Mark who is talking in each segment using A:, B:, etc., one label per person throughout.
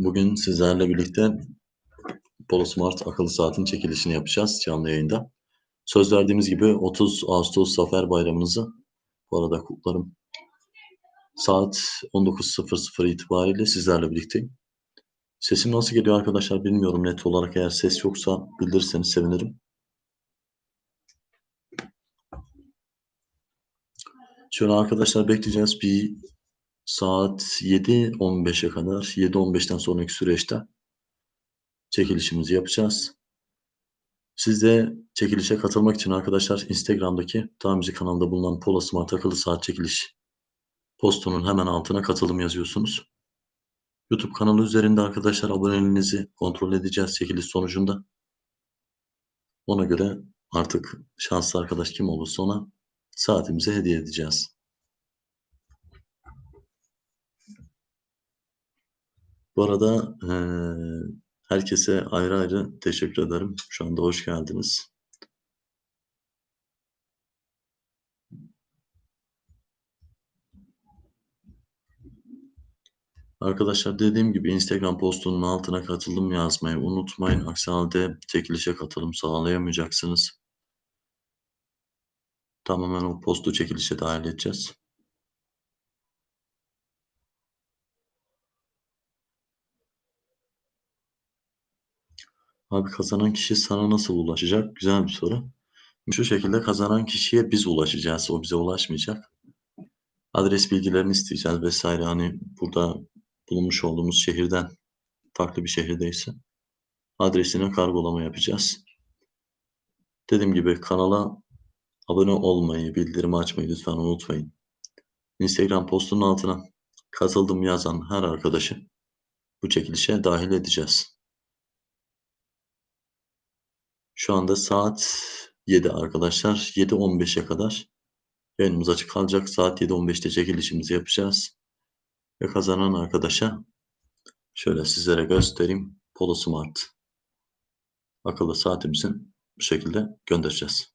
A: Bugün sizlerle birlikte Polo Smart akıllı saatin çekilişini yapacağız canlı yayında. Söz verdiğimiz gibi 30 Ağustos Zafer Bayramınızı bu arada kutlarım. Saat 19.00 itibariyle sizlerle birlikteyim. Sesim nasıl geliyor arkadaşlar bilmiyorum net olarak eğer ses yoksa bildirirseniz sevinirim. Şöyle arkadaşlar bekleyeceğiz bir saat 7.15'e kadar 7.15'ten sonraki süreçte çekilişimizi yapacağız. Siz de çekilişe katılmak için arkadaşlar Instagram'daki tamirci kanalında bulunan Pola Smart akıllı saat çekiliş postunun hemen altına katılım yazıyorsunuz. YouTube kanalı üzerinde arkadaşlar aboneliğinizi kontrol edeceğiz çekiliş sonucunda. Ona göre artık şanslı arkadaş kim olursa ona saatimizi hediye edeceğiz. Bu arada eee, herkese ayrı ayrı teşekkür ederim. Şu anda hoş geldiniz. Arkadaşlar dediğim gibi Instagram postunun altına katılım yazmayı unutmayın. Aksi halde çekilişe katılım sağlayamayacaksınız. Tamamen o postu çekilişe dahil edeceğiz. Abi kazanan kişi sana nasıl ulaşacak? Güzel bir soru. Şu şekilde kazanan kişiye biz ulaşacağız. O bize ulaşmayacak. Adres bilgilerini isteyeceğiz vesaire. Hani burada bulunmuş olduğumuz şehirden farklı bir şehirdeyse adresine kargolama yapacağız. Dediğim gibi kanala abone olmayı, bildirimi açmayı lütfen unutmayın. Instagram postunun altına katıldım yazan her arkadaşı bu çekilişe dahil edeceğiz. Şu anda saat 7 arkadaşlar. 7.15'e kadar yayınımız açık kalacak. Saat 7.15'te çekilişimizi yapacağız. Ve kazanan arkadaşa şöyle sizlere göstereyim. Polo Smart akıllı saatimizin bu şekilde göndereceğiz.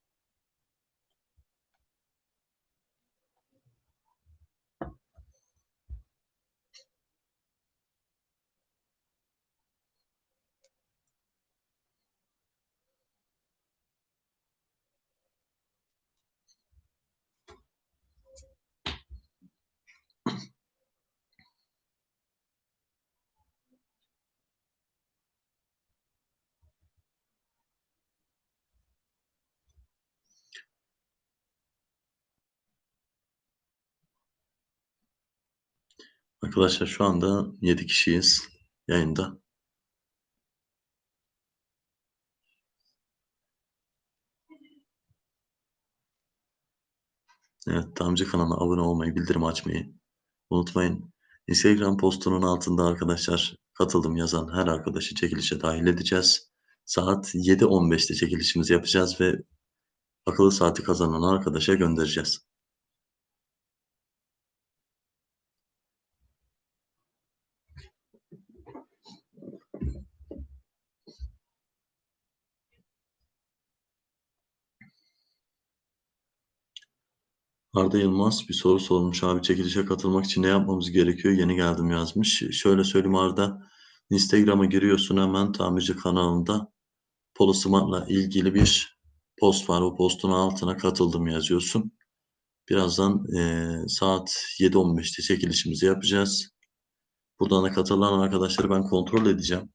A: Arkadaşlar şu anda 7 kişiyiz yayında. Evet, Damcı kanalına abone olmayı, bildirim açmayı unutmayın. Instagram postunun altında arkadaşlar katıldım yazan her arkadaşı çekilişe dahil edeceğiz. Saat 7.15'te çekilişimizi yapacağız ve akıllı saati kazanan arkadaşa göndereceğiz. Arda Yılmaz bir soru sormuş abi çekilişe katılmak için ne yapmamız gerekiyor? Yeni geldim yazmış. Şöyle söyleyeyim Arda. Instagram'a giriyorsun hemen tamirci kanalında Polo Smart'la ilgili bir post var. O postun altına katıldım yazıyorsun. Birazdan eee, saat 7.15'te çekilişimizi yapacağız. Buradan da katılan arkadaşları ben kontrol edeceğim.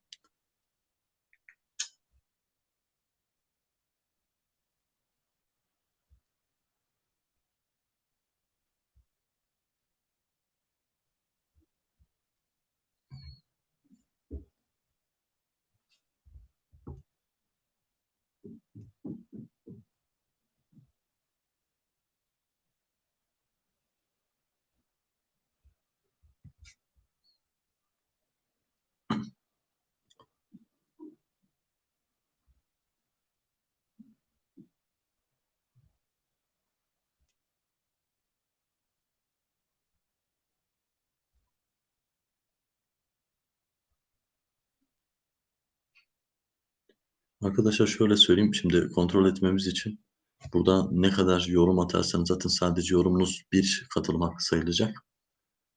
A: Arkadaşlar şöyle söyleyeyim. Şimdi kontrol etmemiz için burada ne kadar yorum atarsanız zaten sadece yorumunuz bir katılım hakkı sayılacak.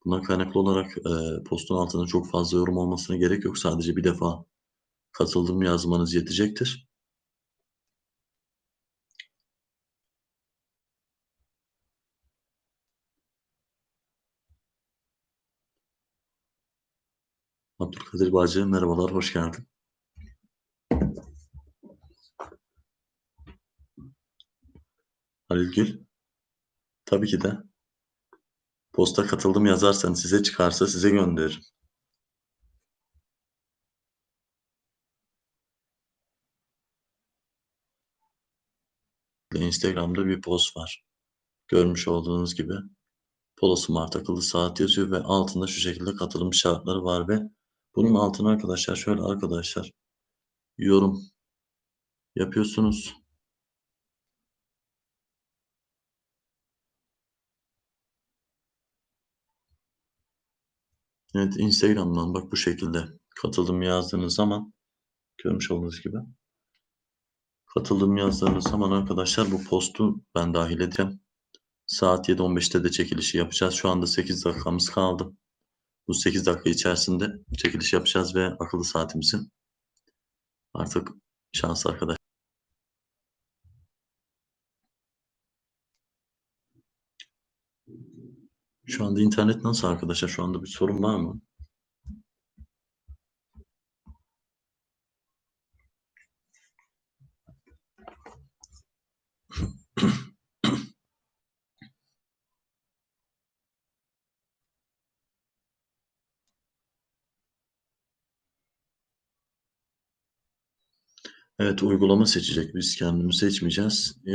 A: Buna kaynaklı olarak e, postun altında çok fazla yorum olmasına gerek yok. Sadece bir defa katıldım yazmanız yetecektir. Abdülkadir Bağcı merhabalar, hoş geldin. Halil Gül, tabii ki de. Posta katıldım yazarsan size çıkarsa size gönderirim. Instagram'da bir post var. Görmüş olduğunuz gibi Polo Smart akıllı saat yazıyor ve altında şu şekilde katılım şartları var ve bunun altına arkadaşlar şöyle arkadaşlar yorum yapıyorsunuz. Evet Instagram'dan bak bu şekilde katılım yazdığınız zaman görmüş olduğunuz gibi katılım yazdığınız zaman arkadaşlar bu postu ben dahil edeceğim. Saat 7.15'te de çekilişi yapacağız. Şu anda 8 dakikamız kaldı. Bu 8 dakika içerisinde çekiliş yapacağız ve akıllı saatimizin artık şans arkadaş. Şu anda internet nasıl arkadaşlar? Şu anda bir sorun var mı? Evet uygulama seçecek. Biz kendimizi seçmeyeceğiz. Ee,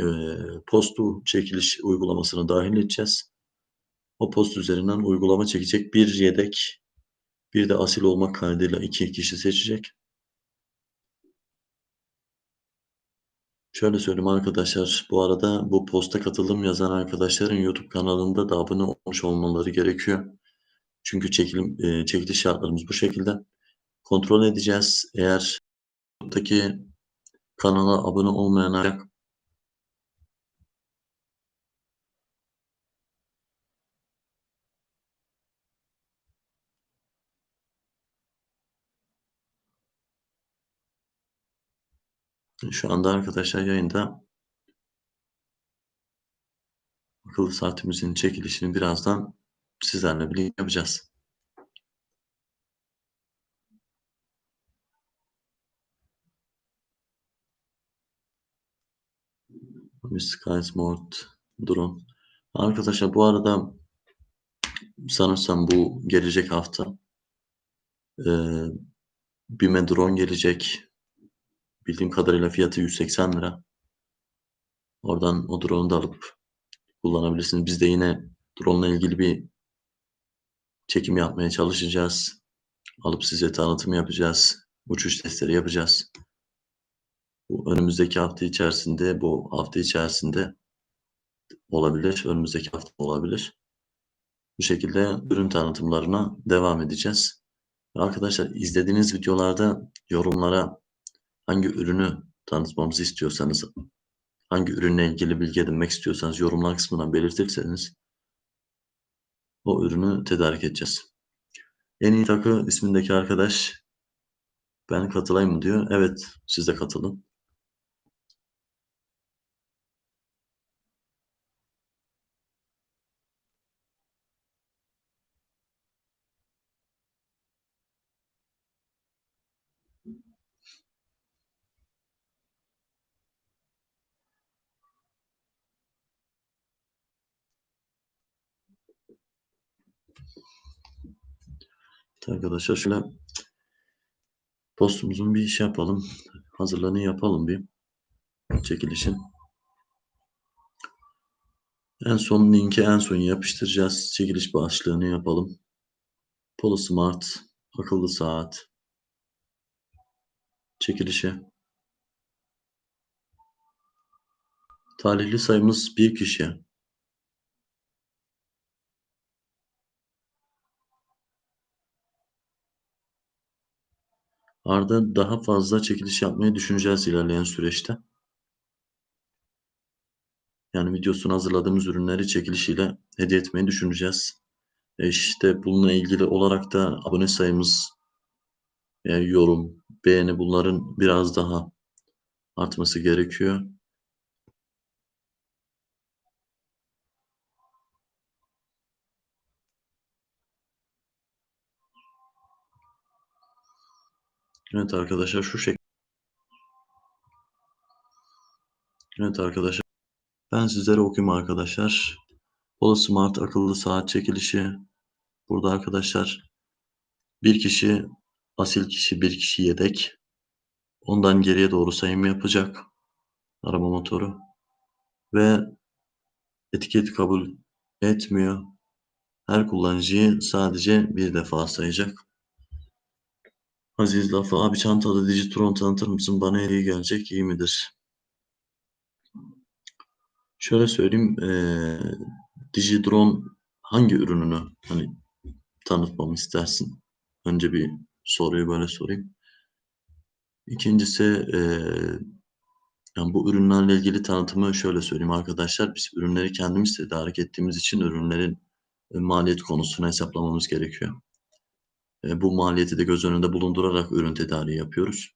A: postu çekiliş uygulamasını dahil edeceğiz. O post üzerinden uygulama çekecek. Bir yedek bir de asil olmak kaydıyla iki kişi seçecek. Şöyle söyleyeyim arkadaşlar. Bu arada bu posta katılım yazan arkadaşların YouTube kanalında da abone olmuş olmaları gerekiyor. Çünkü çekilim, e, çekiliş şartlarımız bu şekilde. Kontrol edeceğiz. Eğer YouTube'daki kanala abone olmayan Şu anda arkadaşlar yayında akıllı saatimizin çekilişini birazdan sizlerle birlikte yapacağız. Skysmart drone. Arkadaşlar bu arada sanırsam bu gelecek hafta e, BİM'e drone gelecek. Bildiğim kadarıyla fiyatı 180 lira. Oradan o drone'u da alıp kullanabilirsiniz. Biz de yine drone ile ilgili bir çekim yapmaya çalışacağız. Alıp size tanıtım yapacağız. Uçuş testleri yapacağız. Bu önümüzdeki hafta içerisinde, bu hafta içerisinde olabilir. Önümüzdeki hafta olabilir. Bu şekilde ürün tanıtımlarına devam edeceğiz. Arkadaşlar izlediğiniz videolarda yorumlara hangi ürünü tanıtmamızı istiyorsanız, hangi ürünle ilgili bilgi edinmek istiyorsanız yorumlar kısmından belirtirseniz o ürünü tedarik edeceğiz. En iyi takı ismindeki arkadaş ben katılayım mı diyor. Evet siz de katılın. Arkadaşlar şöyle postumuzun bir iş yapalım. Hazırlığını yapalım bir çekilişin. En son linki en son yapıştıracağız. Çekiliş başlığını yapalım. Polo Smart akıllı saat çekilişi. Talihli sayımız bir kişi. Arda daha fazla çekiliş yapmayı düşüneceğiz ilerleyen süreçte. Yani videosunu hazırladığımız ürünleri çekilişiyle hediye etmeyi düşüneceğiz. E işte bununla ilgili olarak da abone sayımız, e, yorum, beğeni bunların biraz daha artması gerekiyor. Evet arkadaşlar şu şekilde. Evet arkadaşlar. Ben sizlere okuyayım arkadaşlar. Pola Smart akıllı saat çekilişi. Burada arkadaşlar bir kişi asil kişi bir kişi yedek. Ondan geriye doğru sayım yapacak. Arama motoru. Ve etiket kabul etmiyor. Her kullanıcıyı sadece bir defa sayacak. Aziz lafı abi çantada Digitron tanıtır mısın? Bana hediye gelecek iyi midir? Şöyle söyleyeyim. Ee, Digidron hangi ürününü hani tanıtmamı istersin? Önce bir soruyu böyle sorayım. İkincisi ee, yani bu ürünlerle ilgili tanıtımı şöyle söyleyeyim arkadaşlar. Biz ürünleri kendimiz tedarik ettiğimiz için ürünlerin maliyet konusunu hesaplamamız gerekiyor. E, bu maliyeti de göz önünde bulundurarak ürün tedariği yapıyoruz.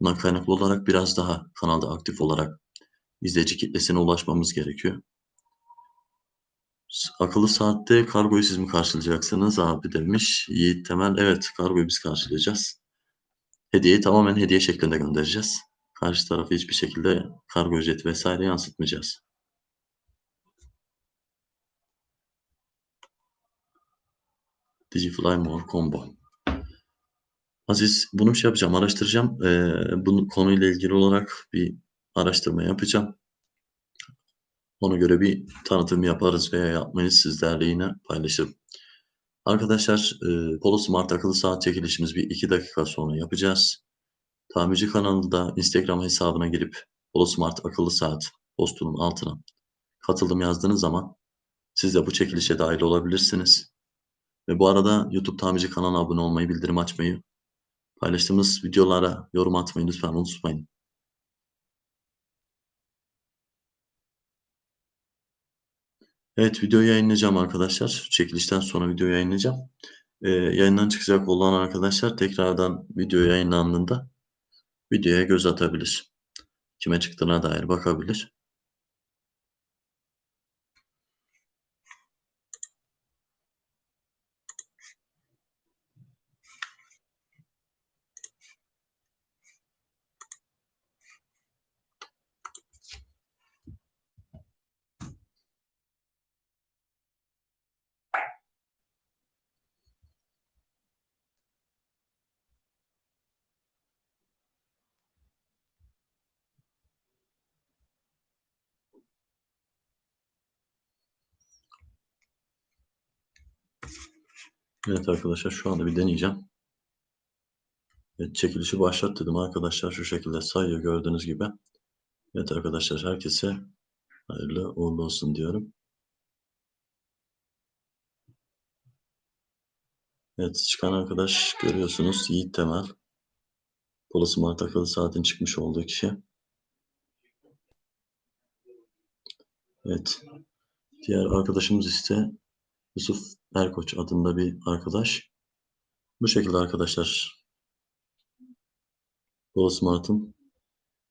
A: Bundan kaynaklı olarak biraz daha kanalda aktif olarak izleyici kitlesine ulaşmamız gerekiyor. Akıllı saatte kargoyu siz mi karşılayacaksınız abi demiş. Yiğit Temel evet kargoyu biz karşılayacağız. Hediyeyi tamamen hediye şeklinde göndereceğiz. Karşı tarafı hiçbir şekilde kargo ücreti vesaire yansıtmayacağız. Digifly More Combo. Aziz bunu şey yapacağım, araştıracağım. Ee, bunu konuyla ilgili olarak bir araştırma yapacağım. Ona göre bir tanıtım yaparız veya yapmayız sizlerle yine paylaşırım. Arkadaşlar e, Polo Smart akıllı saat çekilişimiz bir iki dakika sonra yapacağız. Tamirci kanalında Instagram hesabına girip Polo Smart akıllı saat postunun altına katıldım yazdığınız zaman siz de bu çekilişe dahil olabilirsiniz. Ve bu arada YouTube tamirci kanalına abone olmayı, bildirim açmayı, paylaştığımız videolara yorum atmayı lütfen unutmayın. Evet video yayınlayacağım arkadaşlar. Çekilişten sonra video yayınlayacağım. Ee, yayından çıkacak olan arkadaşlar tekrardan video yayınlandığında videoya göz atabilir. Kime çıktığına dair bakabilir. Evet arkadaşlar şu anda bir deneyeceğim. Evet, çekilişi başlat dedim arkadaşlar şu şekilde sayıyor gördüğünüz gibi. Evet arkadaşlar herkese hayırlı uğurlu olsun diyorum. Evet çıkan arkadaş görüyorsunuz Yiğit Temel. Polo Smart akıllı saatin çıkmış olduğu kişi. Evet. Diğer arkadaşımız ise Yusuf Erkoç adında bir arkadaş. Bu şekilde arkadaşlar. Polo Smart'ın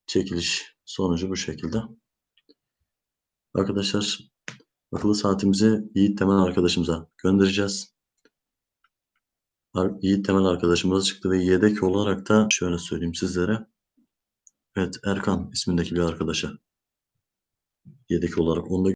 A: çekiliş sonucu bu şekilde. Arkadaşlar akıllı saatimizi Yiğit Temel arkadaşımıza göndereceğiz. Yiğit Temel arkadaşımız çıktı ve yedek olarak da şöyle söyleyeyim sizlere. Evet Erkan ismindeki bir arkadaşa yedek olarak onu da